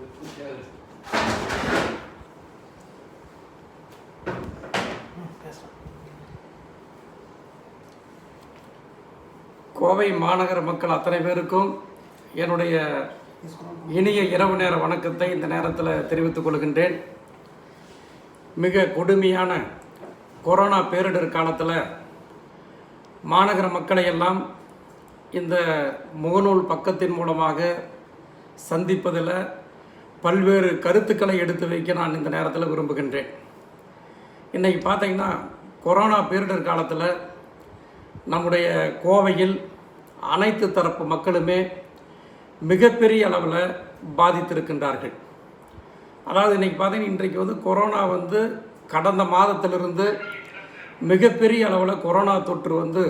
கோவை மாநகர மக்கள் அத்தனை பேருக்கும் என்னுடைய இனிய இரவு நேர வணக்கத்தை இந்த நேரத்தில் தெரிவித்துக் கொள்கின்றேன். மிக கொடுமையான கொரோனா பேரிடர் காலத்தில் மாநகர மக்களை எல்லாம் இந்த முகநூல் பக்கத்தின் மூலமாக சந்திப்பதில் பல்வேறு கருத்துக்களை எடுத்து வைக்க நான் இந்த நேரத்தில் விரும்புகின்றேன். இன்றைக்கி பார்த்தீங்கன்னா கொரோனா பேரிடர் காலத்தில் நம்முடைய கோவையில் அனைத்து தரப்பு மக்களுமே மிகப்பெரிய அளவில் பாதித்திருக்கின்றார்கள். அதாவது இன்றைக்கி பார்த்தீங்கன்னா இன்றைக்கு வந்து கொரோனா வந்து கடந்த மாதத்திலிருந்து மிகப்பெரிய அளவில் கொரோனா தொற்று வந்து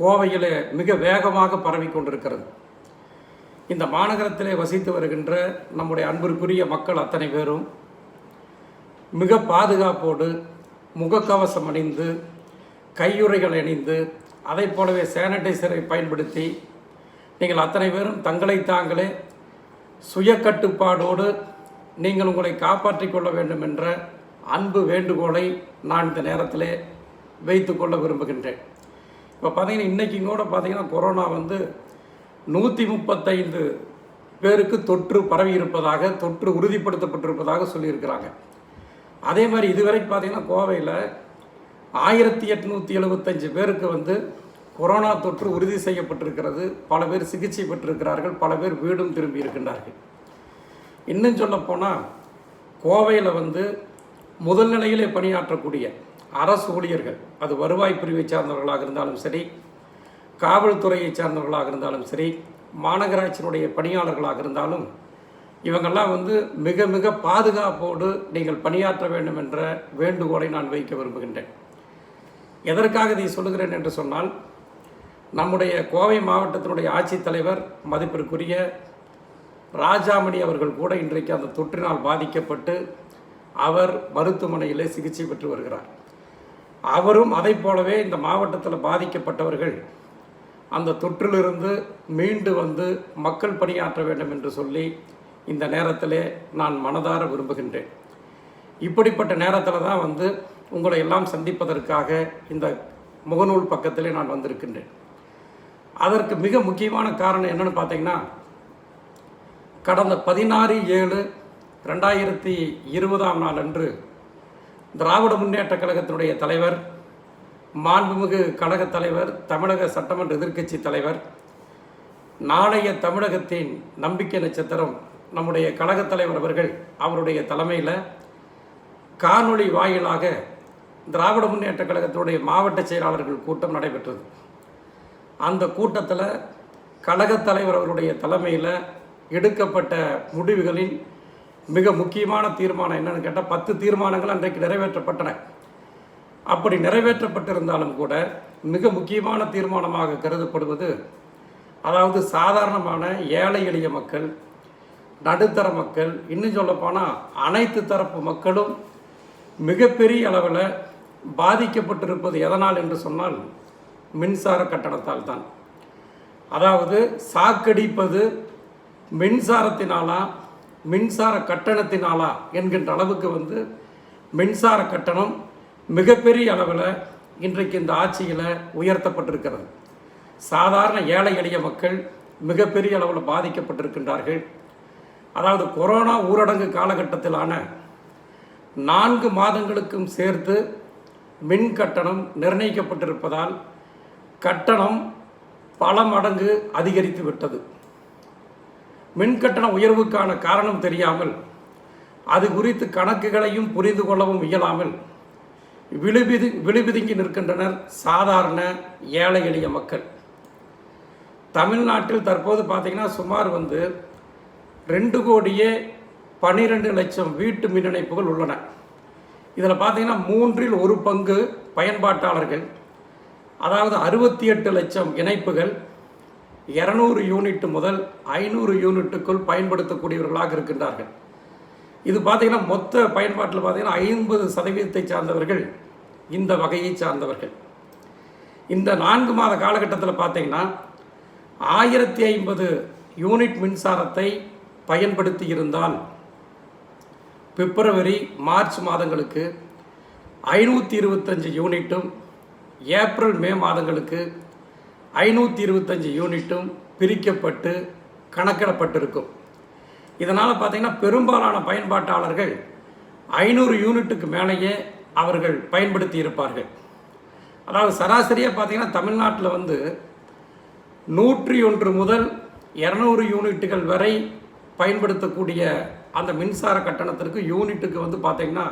கோவையில் மிக வேகமாக பரவி கொண்டிருக்கிறது. இந்த மாநகரத்திலே வசித்து வருகின்ற நம்முடைய அன்பிற்குரிய மக்கள் அத்தனை பேரும் மிக பாதுகாப்போடு முகக்கவசம் அணிந்து கையுறைகள் அணிந்து அதை போலவே சானிடைசரை பயன்படுத்தி நீங்கள் அத்தனை பேரும் தங்களை தாங்களே சுய கட்டுப்பாடோடு நீங்கள் உங்களை காப்பாற்றிக் கொள்ள வேண்டும் என்ற அன்பு வேண்டுகோளை நான் இந்த நேரத்திலே வைத்துக்கொள்ள விரும்புகின்றேன். இப்போ பார்த்தீங்கன்னா இன்றைக்கும் கூட பார்த்தீங்கன்னா கொரோனா வந்து நூற்றி முப்பத்தைந்து பேருக்கு தொற்று பரவி இருப்பதாக தொற்று உறுதிப்படுத்தப்பட்டிருப்பதாக சொல்லியிருக்கிறாங்க. அதே மாதிரி இதுவரைக்கும் பார்த்திங்கன்னா கோவையில் ஆயிரத்தி எட்நூற்றி எழுபத்தஞ்சு பேருக்கு வந்து கொரோனா தொற்று உறுதி செய்யப்பட்டிருக்கிறது. பல பேர் சிகிச்சை பெற்றிருக்கிறார்கள். பல பேர் வீடும் திரும்பி இருக்கின்றார்கள். இன்னும் சொல்லப்போனால் கோவையில் வந்து முதல் நிலையிலே பணியாற்றக்கூடிய அரசு ஊழியர்கள் அது வருவாய் பிரிவை சார்ந்தவர்களாக இருந்தாலும் சரி காவல்துறையை சார்ந்தவர்களாக இருந்தாலும் சரி மாநகராட்சியினுடைய பணியாளர்களாக இருந்தாலும் இவங்கெல்லாம் வந்து மிக மிக பாதுகாப்போடு நீங்கள் பணியாற்ற வேண்டும் என்ற வேண்டுகோளை நான் வைக்க விரும்புகின்றேன். எதற்காக இதை சொல்லுகிறேன் என்று சொன்னால் நம்முடைய கோவை மாவட்டத்தினுடைய ஆட்சித்தலைவர் மதிப்பிற்குரிய ராஜாமணி அவர்கள் கூட இன்றைக்கு அந்த தொற்றினால் பாதிக்கப்பட்டு அவர் மருத்துவமனையிலே சிகிச்சை பெற்று வருகிறார். அவரும் அதை போலவே இந்த மாவட்டத்தில் பாதிக்கப்பட்டவர்கள் அந்த தொற்றிலிருந்து மீண்டு வந்து மக்கள் பணியாற்ற வேண்டும் என்று சொல்லி இந்த நேரத்திலே நான் மனதார விரும்புகின்றேன். இப்படிப்பட்ட நேரத்தில் தான் வந்து உங்களை எல்லாம் சந்திப்பதற்காக இந்த முகநூல் பக்கத்திலே நான் வந்திருக்கின்றேன். அதற்கு மிக முக்கியமான காரணம் என்னன்னு பார்த்தீங்கன்னா கடந்த பதினாறு ஏழு ரெண்டாயிரத்தி இருபதாம் நாள் அன்று திராவிட முன்னேற்ற கழகத்தினுடைய தலைவர் மாண்புமிகு கழக தலைவர் தமிழக சட்டமன்ற எதிர்க்கட்சி தலைவர் நாளைய தமிழகத்தின் நம்பிக்கை நட்சத்திரம் நம்முடைய கழகத் தலைவர் அவர்கள் அவருடைய தலைமையில் காணொளி வாயிலாக திராவிட முன்னேற்ற கழகத்தினுடைய மாவட்ட செயலாளர்கள் கூட்டம் நடைபெற்றது. அந்த கூட்டத்தில் கழகத் தலைவர் அவருடைய தலைமையில் எடுக்கப்பட்ட முடிவுகளின் மிக முக்கியமான தீர்மானம் என்னென்னு கேட்டால் பத்து தீர்மானங்கள் அன்றைக்கு நிறைவேற்றப்பட்டன. அப்படி நிறைவேற்றப்பட்டிருந்தாலும் கூட மிக முக்கியமான தீர்மானமாக கருதப்படுவது அதாவது சாதாரணமான ஏழை எளிய மக்கள் நடுத்தர மக்கள் இன்னும் சொல்லப்போனால் அனைத்து தரப்பு மக்களும் மிகப்பெரிய அளவில் பாதிக்கப்பட்டிருப்பது எதனால் என்று சொன்னால் மின்சார கட்டணத்தால் தான். அதாவது சாக்கடிப்பது மின்சாரத்தினாலா மின்சார கட்டணத்தினாலா என்கின்ற அளவுக்கு வந்து மின்சார கட்டணம் மிகப்பெரிய அளவில் இன்றைக்கு இந்த ஆட்சியில் உயர்த்தப்பட்டிருக்கிறது. சாதாரண ஏழை எளிய மக்கள் மிகப்பெரிய அளவில் பாதிக்கப்பட்டிருக்கின்றார்கள். அதாவது கொரோனா ஊரடங்கு காலகட்டத்திலான நான்கு மாதங்களுக்கும் சேர்த்து மின் கட்டணம் நிர்ணயிக்கப்பட்டிருப்பதால் கட்டணம் பல மடங்கு அதிகரித்து விட்டது. மின் கட்டண உயர்வுக்கான காரணம் தெரியாமல் அது குறித்து கணக்குகளையும் புரிந்து கொள்ளவும் இயலாமல் விழுபிது விழுபிதுங்கி நிற்கின்றனர் சாதாரண ஏழை எளிய மக்கள். தமிழ்நாட்டில் தற்போது பார்த்தீங்கன்னா சுமார் வந்து ரெண்டு கோடியே பன்னிரெண்டு லட்சம் வீட்டு மின் இணைப்புகள் உள்ளன. இதில் பார்த்தீங்கன்னா மூன்றில் ஒரு பங்கு பயன்பாட்டாளர்கள் அதாவது அறுபத்தி எட்டு லட்சம் இணைப்புகள் இரநூறு யூனிட் முதல் ஐநூறு யூனிட்டுக்குள் பயன்படுத்தக்கூடியவர்களாக இருக்கின்றார்கள். இது பார்த்திங்கன்னா மொத்த பயன்பாட்டில் பார்த்தீங்கன்னா ஐம்பது சதவீதத்தை சார்ந்தவர்கள் இந்த வகையை சார்ந்தவர்கள். இந்த நான்கு மாத காலகட்டத்தில் பார்த்தீங்கன்னா ஆயிரத்தி ஐம்பது யூனிட் மின்சாரத்தை பயன்படுத்தி இருந்தால் பிப்ரவரி மார்ச் மாதங்களுக்கு ஐநூற்றி இருபத்தஞ்சு யூனிட்டும் ஏப்ரல் மே மாதங்களுக்கு ஐநூற்றி இருபத்தஞ்சு யூனிட்டும் பிரிக்கப்பட்டு கணக்கிடப்பட்டிருக்கும். இதனால் பார்த்தீங்கன்னா பெரும்பாலான பயன்பாட்டாளர்கள் ஐநூறு யூனிட்டுக்கு மேலேயே அவர்கள் பயன்படுத்தி இருப்பார்கள். அதாவது சராசரியாக பார்த்தீங்கன்னா தமிழ்நாட்டில் வந்து நூற்றி ஒன்று முதல் இரநூறு யூனிட்டுகள் வரை பயன்படுத்தக்கூடிய அந்த மின்சார கட்டணத்திற்கு யூனிட்டுக்கு வந்து பார்த்திங்கன்னா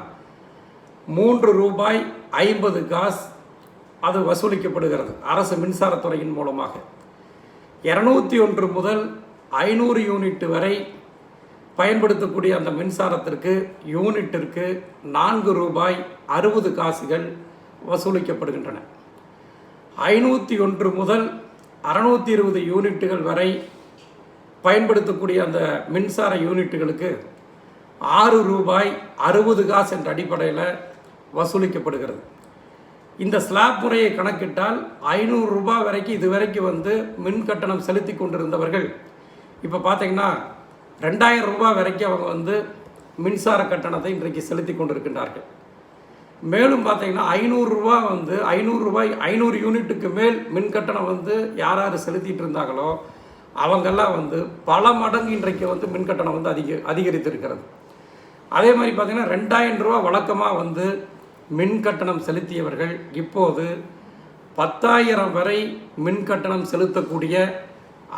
மூன்று ரூபாய் ஐம்பது காஸ் அது வசூலிக்கப்படுகிறது அரசு மின்சாரத்துறையின் மூலமாக. இரநூத்தி ஒன்று முதல் ஐநூறு யூனிட் வரை பயன்படுத்தக்கூடிய அந்த மின்சாரத்திற்கு யூனிட்டிற்கு நான்கு ரூபாய் அறுபது காசுகள் வசூலிக்கப்படுகின்றன. ஐநூற்றி ஒன்று முதல் அறநூற்றி இருபது யூனிட்டுகள் வரை பயன்படுத்தக்கூடிய அந்த மின்சார யூனிட்டுகளுக்கு ஆறு ரூபாய் அறுபது காசு என்ற அடிப்படையில் வசூலிக்கப்படுகிறது. இந்த ஸ்லாப் முறையை கணக்கிட்டால் ஐநூறு ரூபாய் வரைக்கும் இது வரைக்கும் வந்து மின் கட்டணம் செலுத்தி கொண்டிருந்தவர்கள் இப்போ பார்த்தீங்கன்னா ரெண்டாயிரம் ரூபாய் வரைக்கும் அவங்க வந்து மின்சார கட்டணத்தை இன்றைக்கு செலுத்தி கொண்டிருக்கின்றார்கள். மேலும் பார்த்தீங்கன்னா ஐநூறுரூவா வந்து ஐநூறுரூவாய் ஐநூறு யூனிட்டுக்கு மேல் மின் கட்டணம் வந்து யார் யார் செலுத்திட்டு இருந்தாங்களோ அவங்கெல்லாம் வந்து பல மடங்கு இன்றைக்கு வந்து மின் கட்டணம் வந்து அதிக அதிகரித்திருக்கிறது. அதே மாதிரி பார்த்தீங்கன்னா ரெண்டாயிரம் ரூபா வழக்கமாக வந்து மின் கட்டணம் செலுத்தியவர்கள் இப்போது பத்தாயிரம் வரை மின் கட்டணம் செலுத்தக்கூடிய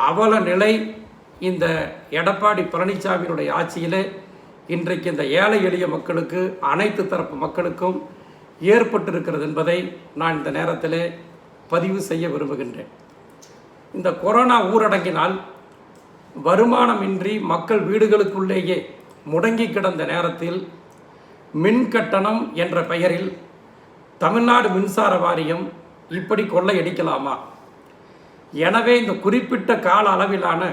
அவல நிலை இந்த எடப்பாடி பழனிசாமியினுடைய ஆட்சியிலே இன்றைக்கு இந்த ஏழை எளிய மக்களுக்கு அனைத்து தரப்பு மக்களுக்கும் ஏற்பட்டிருக்கிறது என்பதை நான் இந்த நேரத்திலே பதிவு செய்ய விரும்புகின்றேன். இந்த கொரோனா ஊரடங்கினால் வருமானமின்றி மக்கள் வீடுகளுக்குள்ளேயே முடங்கி கிடந்த நேரத்தில் மின் கட்டணம் என்ற பெயரில் தமிழ்நாடு மின்சார வாரியம் இப்படி கொள்ளையடிக்கலாமா? எனவே இந்த குறிப்பிட்ட கால அளவிலான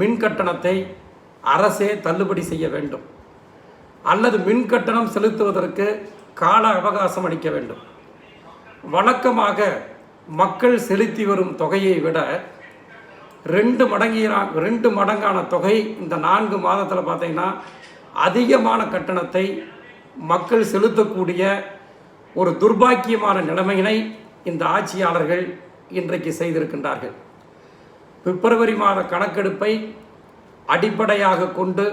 மின் கட்டணத்தை அரசே தள்ளுபடி செய்ய வேண்டும். அல்லது மின் கட்டணம் செலுத்துவதற்கு கால அவகாசம் அளிக்க வேண்டும். வழக்கமாக மக்கள் செலுத்தி வரும் தொகையை விட ரெண்டு மடங்கினா ரெண்டு மடங்கான தொகை இந்த நான்கு மாதத்தில் பார்த்தீங்கன்னா அதிகமான கட்டணத்தை மக்கள் செலுத்தக்கூடிய ஒரு துர்பாக்கியமான நிலைமையினை இந்த ஆட்சியாளர்கள் இன்றைக்கு செய்திருக்கின்றார்கள். பிப்ரவரி மாத கணக்கெடுப்பை அடிப்படையாக கொண்டு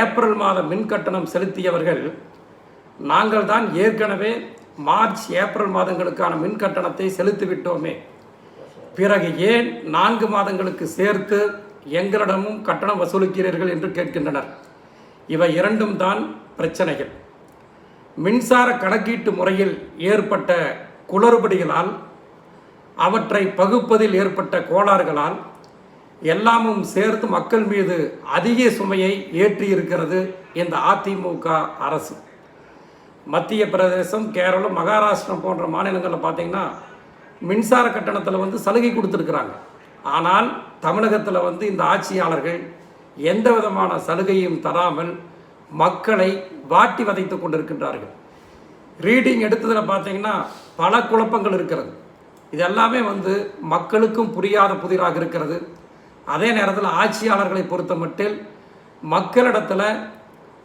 ஏப்ரல் மாத மின் கட்டணம் செலுத்தியவர்கள் நாங்கள் தான் ஏற்கனவே மார்ச் ஏப்ரல் மாதங்களுக்கான மின் கட்டணத்தை செலுத்திவிட்டோமே. பிறகு ஏன் நான்கு மாதங்களுக்கு சேர்த்து எங்களிடமும் கட்டணம் வசூலிக்கிறீர்கள் என்று கேட்கின்றனர். இவை இரண்டும் தான் பிரச்சனைகள். மின்சார கணக்கீட்டு முறையில் ஏற்பட்ட குளறுபடிகளால் அவற்றை பகுப்பதில் ஏற்பட்ட கோளாறுகளால் எல்லாமும் சேர்த்து மக்கள் மீது அதிக சுமையை ஏற்றியிருக்கிறது இந்த அதிமுக அரசு. மத்திய பிரதேசம் கேரளம் மகாராஷ்டிரம் போன்ற மாநிலங்களில் பார்த்திங்கன்னா மின்சார கட்டணத்தில் வந்து சலுகை கொடுத்துருக்குறாங்க. ஆனால் தமிழகத்தில் வந்து இந்த ஆட்சியாளர்கள் எந்த விதமான சலுகையும் தராமல் மக்களை வாட்டி வதைத்து கொண்டிருக்கின்றார்கள். ரீடிங் எடுத்ததில் பார்த்தீங்கன்னா பல குழப்பங்கள் இருக்கிறது. இது எல்லாமே வந்து மக்களுக்கும் புரியாத புதிராக இருக்கிறது. அதே நேரத்தில் ஆட்சியாளர்களை பொறுத்த மட்டில் மக்களிடத்தில்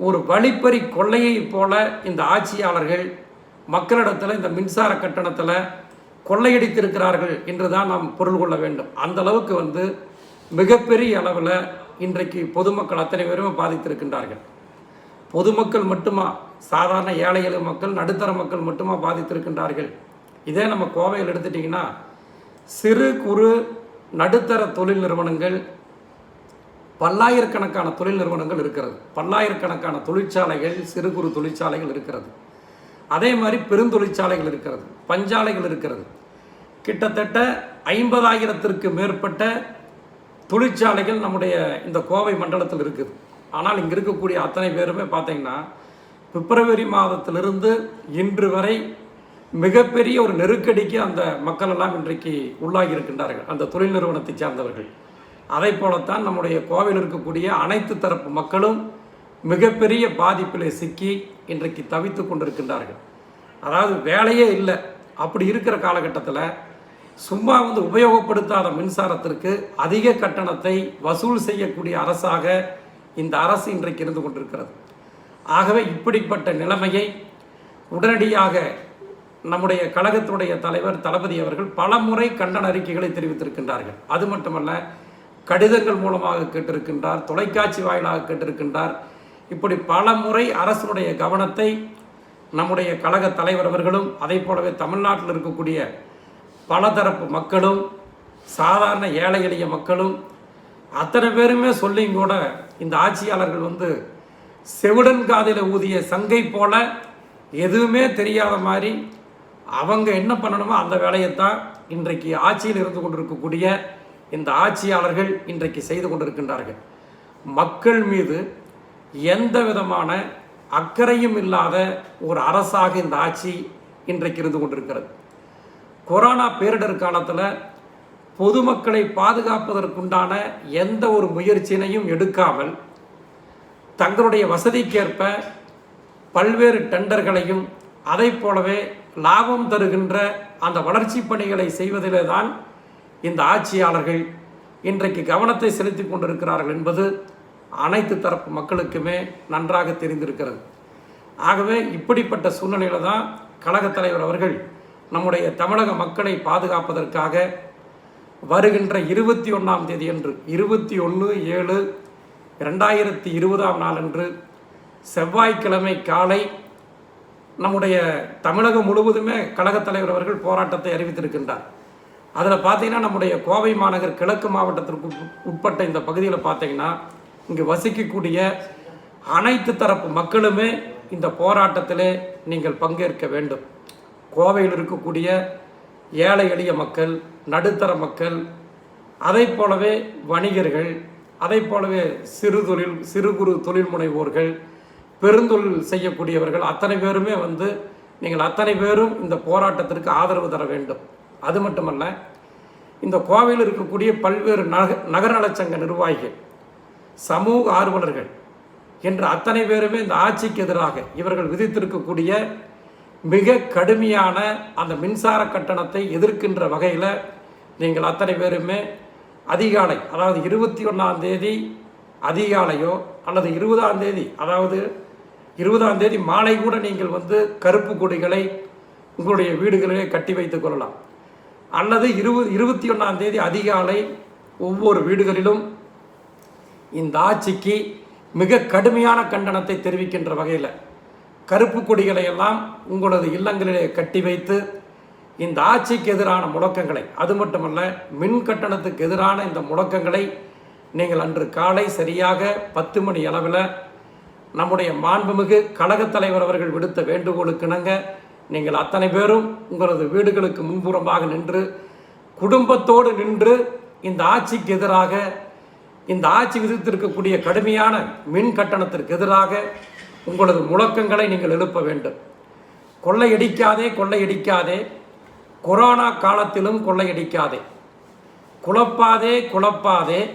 ஒரு வழிப்பறி கொள்ளையைப் போல இந்த ஆட்சியாளர்கள் மக்களிடத்தில் இந்த மின்சார கட்டணத்தில் கொள்ளையடித்திருக்கிறார்கள் என்று தான் நாம் பொருள் கொள்ள வேண்டும். அந்த அளவுக்கு வந்து மிகப்பெரிய அளவில் இன்றைக்கு பொதுமக்கள் அத்தனை பேருமே பாதித்திருக்கின்றார்கள். பொதுமக்கள் மட்டுமா சாதாரண ஏழை எளிய மக்கள் நடுத்தர மக்கள் மட்டுமா பாதித்திருக்கின்றார்கள்? இதே நம்ம கோவையில் எடுத்துட்டிங்கன்னா சிறு குறு நடுத்தர தொழில் நிறுவனங்கள் பல்லாயிரக்கணக்கான தொழில் நிறுவனங்கள் இருக்கிறது. பல்லாயிரக்கணக்கான தொழிற்சாலைகள் சிறு குறு தொழிற்சாலைகள் இருக்கிறது. அதே மாதிரி பெருந்தொழிற்சாலைகள் இருக்கிறது. பஞ்சாலைகள் இருக்கிறது. கிட்டத்தட்ட ஐம்பதாயிரத்திற்கு மேற்பட்ட தொழிற்சாலைகள் நம்முடைய இந்த கோவை மண்டலத்தில் இருக்குது. ஆனால் இங்கே இருக்கக்கூடிய அத்தனை பேருமே பார்த்தீங்கன்னா பிப்ரவரி மாதத்திலிருந்து இன்று வரை மிகப்பெரிய ஒரு நெருக்கடிக்கு அந்த மக்கள் எல்லாம் இன்றைக்கு உள்ளாகி இருக்கின்றார்கள். அந்த தொழில் நிறுவனத்தை சார்ந்தவர்கள். அதை போலத்தான் நம்முடைய கோவையில் இருக்கக்கூடிய அனைத்து தரப்பு மக்களும் மிகப்பெரிய பாதிப்பிலே சிக்கி இன்றைக்கு தவித்து கொண்டிருக்கின்றார்கள். அதாவது வேலையே இல்லை. அப்படி இருக்கிற காலகட்டத்தில் சும்மா வந்து உபயோகப்படுத்தாத மின்சாரத்திற்கு அதிக கட்டணத்தை வசூல் செய்யக்கூடிய அரசாக இந்த அரசு இன்றைக்கு இருந்து கொண்டிருக்கிறது. ஆகவே இப்படிப்பட்ட நிலைமையை உடனடியாக நம்முடைய கழகத்துடைய தலைவர் தளபதி அவர்கள் பல முறை கண்டன அறிக்கைகளை தெரிவித்திருக்கின்றார்கள். அது மட்டுமல்ல கடிதங்கள் மூலமாக கேட்டிருக்கின்றார் தொலைக்காட்சி வாயிலாக கேட்டிருக்கின்றார். இப்படி பல முறை அரசுடைய கவனத்தை நம்முடைய கழக தலைவர் அவர்களும் அதே போலவே தமிழ்நாட்டில் இருக்கக்கூடிய பலதரப்பு மக்களும் சாதாரண ஏழை எளிய மக்களும் அத்தனை பேருமே சொல்லியும் கூட இந்த ஆட்சியாளர்கள் வந்து செவிடன் காதில் ஊதிய சங்கை போல எதுவுமே தெரியாத மாதிரி அவங்க என்ன பண்ணணுமோ அந்த வேலையை தான் இன்றைக்கு ஆட்சியில் இருந்து கொண்டிருக்கக்கூடிய இந்த ஆட்சியாளர்கள் இன்றைக்கு செய்து கொண்டிருக்கின்றார்கள். மக்கள் மீது எந்த விதமான அக்கறையும் இல்லாத ஒரு அரசாக இந்த ஆட்சி இன்றைக்கு இருந்து கொண்டிருக்கிறது. கொரோனா பேரிடர் காலத்தில் பொதுமக்களை பாதுகாப்பதற்குண்டான எந்த ஒரு முயற்சியினையும் எடுக்காமல் தங்களுடைய வசதிக்கேற்ப பல்வேறு டெண்டர்களையும் அதை போலவே லாபம் தருகின்ற அந்த வளர்ச்சி பணிகளை செய்வதிலே தான் இந்த ஆட்சியாளர்கள் இன்றைக்கு கவனத்தை செலுத்தி கொண்டிருக்கிறார்கள் என்பது அனைத்து தரப்பு மக்களுக்குமே நன்றாக தெரிந்திருக்கிறது. ஆகவே இப்படிப்பட்ட சூழ்நிலையில தான் கழகத் தலைவர் அவர்கள் நம்முடைய தமிழக மக்களை பாதுகாப்பதற்காக வருகின்ற இருபத்தி ஒன்றாம் தேதி அன்று இருபத்தி ஒன்று ஏழு ரெண்டாயிரத்தி இருபதாம் நாளன்று செவ்வாய்க்கிழமை காலை நம்முடைய தமிழகம் முழுவதுமே கழகத் தலைவர் அவர்கள் போராட்டத்தை அறிவித்திருக்கின்றார். அதில் பார்த்தீங்கன்னா நம்முடைய கோவை மாநகர் கிழக்கு மாவட்டத்திற்கு உட்பட்ட இந்த பகுதியில் பார்த்தீங்கன்னா இங்கு வசிக்கக்கூடிய அனைத்து தரப்பு மக்களுமே இந்த போராட்டத்தில் நீங்கள் பங்கேற்க வேண்டும். கோவையில் இருக்கக்கூடிய ஏழை எளிய மக்கள் நடுத்தர மக்கள் அதை போலவே வணிகர்கள் அதை போலவே சிறு தொழில் சிறு குறு தொழில் முனைவோர்கள் பெருந்தொழில் செய்யக்கூடியவர்கள் அத்தனை பேருமே வந்து நீங்கள் அத்தனை பேரும் இந்த போராட்டத்திற்கு ஆதரவு தர வேண்டும். அது மட்டுமல்ல இந்த கோவையில் இருக்கக்கூடிய பல்வேறு நக நகரநலச்சங்க நிர்வாகிகள் சமூக ஆர்வலர்கள் என்று அத்தனை பேருமே இந்த ஆட்சிக்கு எதிராக இவர்கள் விதித்திருக்கக்கூடிய மிக கடுமையான அந்த மின்சார கட்டணத்தை எதிர்க்கின்ற வகையில் நீங்கள் அத்தனை பேருமே அதிகாலை அதாவது இருபத்தி ஒன்றாம் தேதி அதிகாலையோ அல்லது இருபதாம் தேதி அதாவது இருபதாம் தேதி மாலை கூட நீங்கள் வந்து கருப்பு கொடிகளை உங்களுடைய வீடுகளிலே கட்டி வைத்துக் கொள்ளலாம். அல்லது இருபது இருபத்தி ஒன்றாம் தேதி அதிகாலை ஒவ்வொரு வீடுகளிலும் இந்த ஆட்சிக்கு மிக கடுமையான கண்டனத்தை தெரிவிக்கின்ற வகையில் கருப்பு கொடிகளை எல்லாம் உங்களது இல்லங்களிலே கட்டி வைத்து இந்த ஆட்சிக்கு எதிரான முழக்கங்களை அது மட்டுமல்ல மின் கட்டணத்துக்கு எதிரான இந்த முழக்கங்களை நீங்கள் அன்று காலை சரியாக பத்து மணி அளவில் நம்முடைய மாண்புமிகு கழகத் தலைவர் அவர்கள் விடுத்த வேண்டுகோளுக்கிணங்க நீங்கள் அத்தனை பேரும் உங்களது வீடுகளுக்கு முன்புறமாக நின்று குடும்பத்தோடு நின்று இந்த ஆட்சிக்கு எதிராக இந்த ஆட்சி விதித்திருக்கக்கூடிய கடுமையான மின் கட்டணத்திற்கு எதிராக உங்களது முழக்கங்களை நீங்கள் எழுப்ப வேண்டும். கொள்ளையடிக்காதே கொள்ளையடிக்காதே. கொரோனா காலத்திலும் கொள்ளையடிக்காதே. குழப்பாதே குழப்பாதே.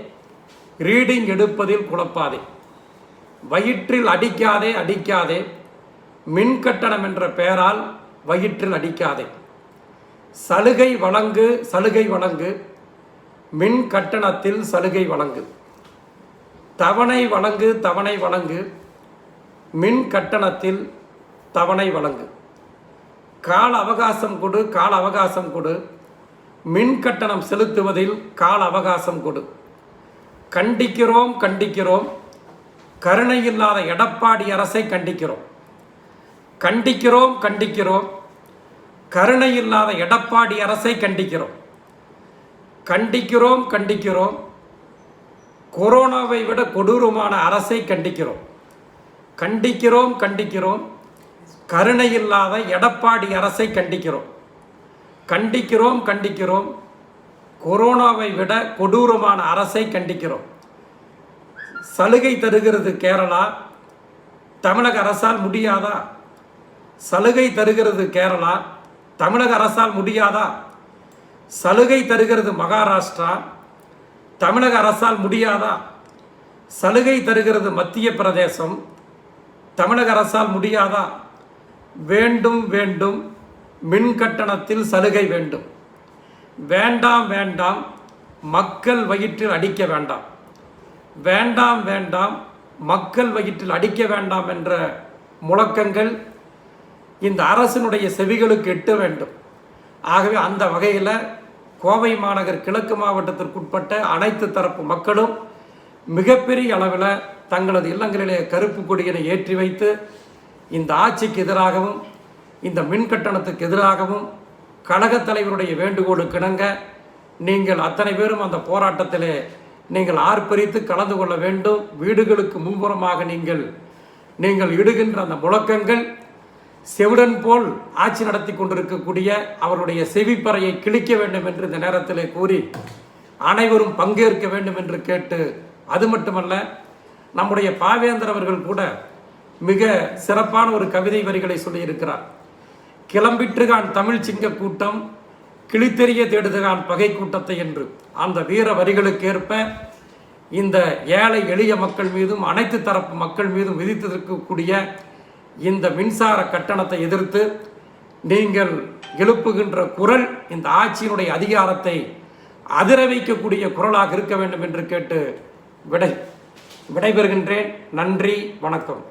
ரீடிங் எடுப்பதில் குழப்பாதே. வயிற்றில் அடிக்காதே அடிக்காதே. மின் கட்டணம் என்ற பெயரால் வயிற்றில் அடிக்காதே. சலுகை வழங்கு சலுகை வழங்கு. மின் கட்டணத்தில் சலுகை வழங்கு. தவணை வழங்கு தவணை வழங்கு. மின் கட்டணத்தில் தவணை வழங்கு. கால அவகாசம் கொடு கால அவகாசம் கொடு. மின் கட்டணம் செலுத்துவதில் கால அவகாசம் கொடு. கண்டிக்கிறோம் கண்டிக்கிறோம். கருணை இல்லாத எடப்பாடி அரசை கண்டிக்கிறோம். கண்டிக்கிறோம் கண்டிக்கிறோம். கருணை இல்லாத எடப்பாடி அரசை கண்டிக்கிறோம். கண்டிக்கிறோம் கண்டிக்கிறோம். கொரோனாவை விட கொடூரமான அரசை கண்டிக்கிறோம். கண்டிக்கிறோம் கண்டிக்கிறோம். கருணை இல்லாத எடப்பாடி அரசை கண்டிக்கிறோம். கண்டிக்கிறோம் கண்டிக்கிறோம். கொரோனாவை விட கொடூரமான அரசை கண்டிக்கிறோம். சலுகை தருகிறது கேரளா தமிழக அரசால் முடியாதா? சலுகை தருகிறது கேரளா தமிழக அரசால் முடியாதா? சலுகை தருகிறது மகாராஷ்டிரா தமிழக அரசால் முடியாதா? சலுகை தருகிறது மத்திய பிரதேசம் தமிழக அரசால் முடியாதா? வேண்டும் வேண்டும். மின் கட்டணத்தில் சலுகை வேண்டும். வேண்டாம் வேண்டாம். மக்கள் வயிற்றில் அடிக்க வேண்டாம். வேண்டாம் வேண்டாம் மக்கள் வயிற்றில் அடிக்க வேண்டாம் என்ற முழக்கங்கள் இந்த அரசினுடைய செவிகளுக்கு எட்ட வேண்டும். ஆகவே அந்த வகையில் கோவை மாநகர் கிழக்கு மாவட்டத்திற்குட்பட்ட அனைத்து தரப்பு மக்களும் மிகப்பெரிய அளவில் தங்களது இல்லங்களிலே கருப்பு கொடியினை ஏற்றி வைத்து இந்த ஆட்சிக்கு எதிராகவும் இந்த மின் கட்டணத்துக்கு எதிராகவும் கழகத் தலைவருடைய வேண்டுகோளுக்கு இணங்க நீங்கள் அத்தனை பேரும் அந்த போராட்டத்திலே நீங்கள் ஆர்ப்பரித்து கலந்து கொள்ள வேண்டும். வீடுகளுக்கு முன்புறமாக நீங்கள் நீங்கள் இடுகின்ற அந்த முழக்கங்கள் செவிடன் போல் ஆட்சி நடத்தி கொண்டிருக்கக்கூடிய அவருடைய செவிப்பறையை கிழிக்க வேண்டும் என்று இந்த நேரத்திலே கூறி அனைவரும் பங்கேற்க வேண்டும் என்று கேட்டு அது மட்டுமல்ல நம்முடைய பாவேந்தர் அவர்கள் கூட மிக சிறப்பான ஒரு கவிதை வரிகளை சொல்லியிருக்கிறார். கிளம்பிற்றுகான் தமிழ் சிங்க கூட்டம் கிழித்தெறிய தேடுதுகான் பகை கூட்டத்தை என்று அந்த வீர வரிகளுக்கேற்ப இந்த ஏழை எளிய மக்கள் மீதும் அனைத்து தரப்பு மக்கள் மீதும் விதித்திருக்கக்கூடிய இந்த மின்சார கட்டணத்தை எதிர்த்து நீங்கள் எழுப்புகின்ற குரல் இந்த ஆட்சியினுடைய அதிகாரத்தை அதிர வைக்கக்கூடிய குரலாக இருக்க வேண்டும் என்று கேட்டு விடை விடைபெறுகின்றேன். நன்றி வணக்கம்.